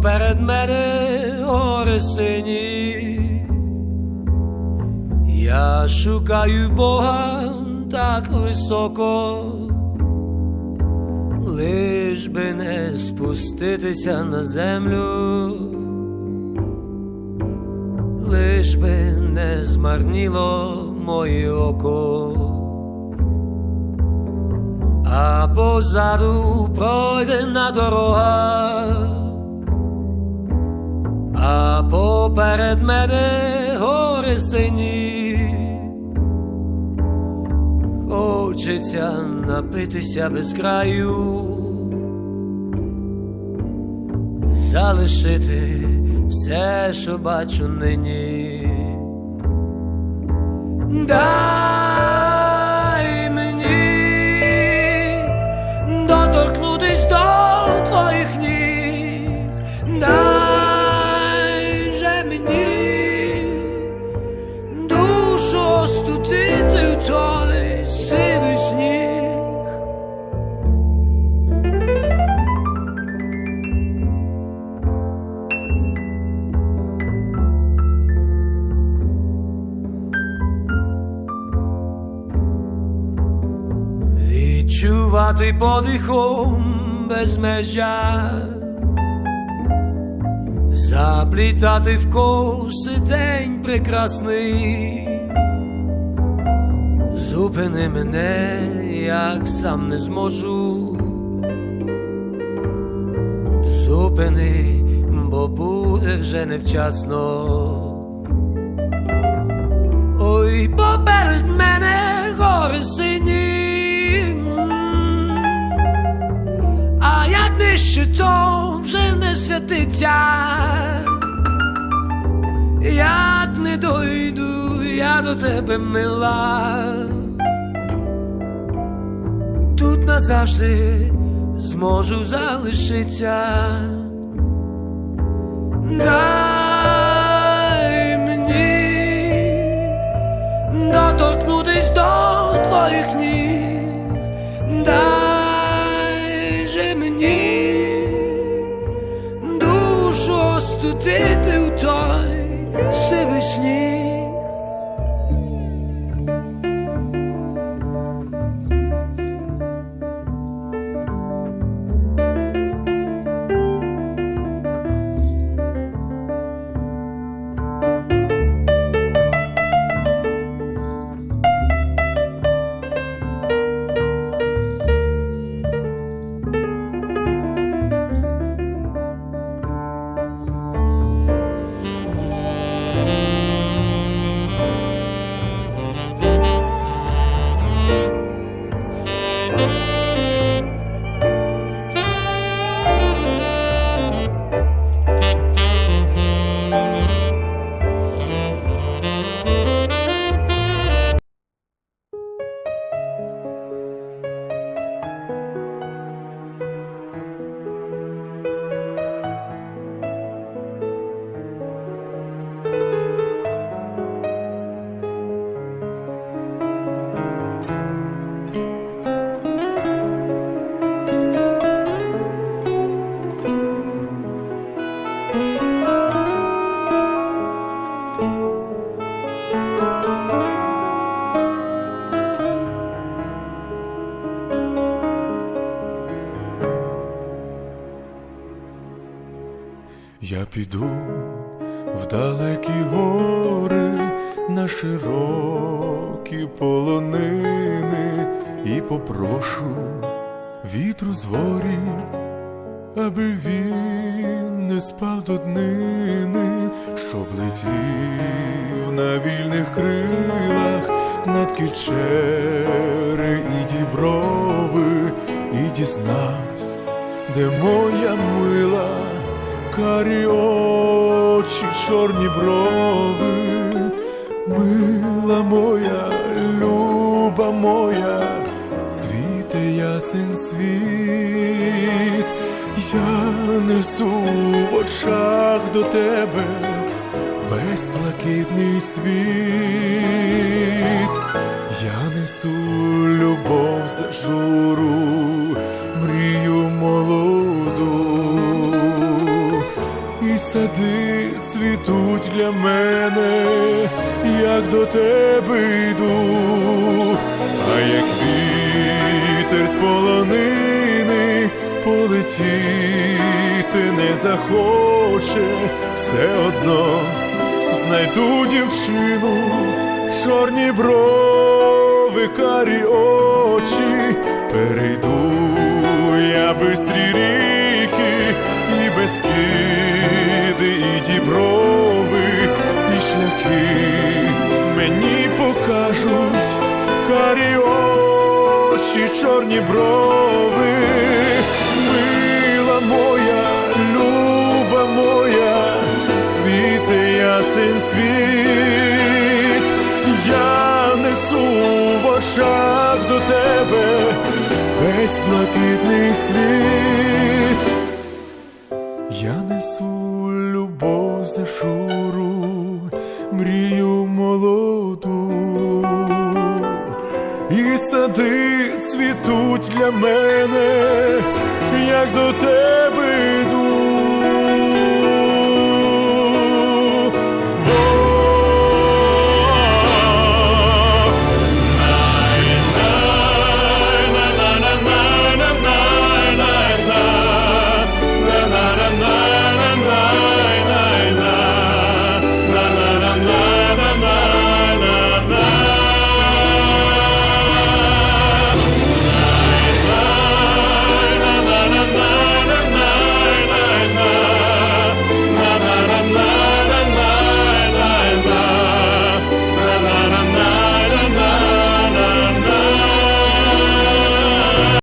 поперед мене гори сині. Я шукаю Бога так високо, лиш би не спуститися на землю, лиш би не змарніло моє око, а позаду пройдена дорога, поперед мене гори сині. Хочеться напитися без краю, залишити все, що бачу нині. Дай Відчувати подихом безмежа, заплітати в коси день прекрасний. Зупини мене, як сам не зможу. Зупини, бо буде вже невчасно. Ой, поперед мене гори сині, нижче, то вже не святиться. Як не дойду я до тебе мила, тут назавжди зможу залишитися. Дай мені доторкнутись до твоїх ніг, дай же мені остудити у той сивий сніг. Піду в далекі гори на широкі полонини і попрошу вітру з ворі, аби він не спав до днини, щоб летів на вільних крилах над кічери і діброви, і дізнавсь, де моя мила карі очі, чорні брови, мила моя, люба моя, цвіте ясен світ, я несу в очах до тебе весь блакитний світ, я несу любов за журу, сади цвітуть для мене, як до тебе йду, а як вітер з полонини полетіти не захоче, все одно знайду дівчину, чорні брови, карі очі, перейду я бистрі ріки, і без безкиди, і діброви, і шляхи. Мені покажуть карі очі, чорні брови, мила моя, люба моя, світе ясен світ, я несу в очах до тебе весь блакитний світ. Я несу за журу, мрію молоду, і сади цвітуть для мене, як до тебе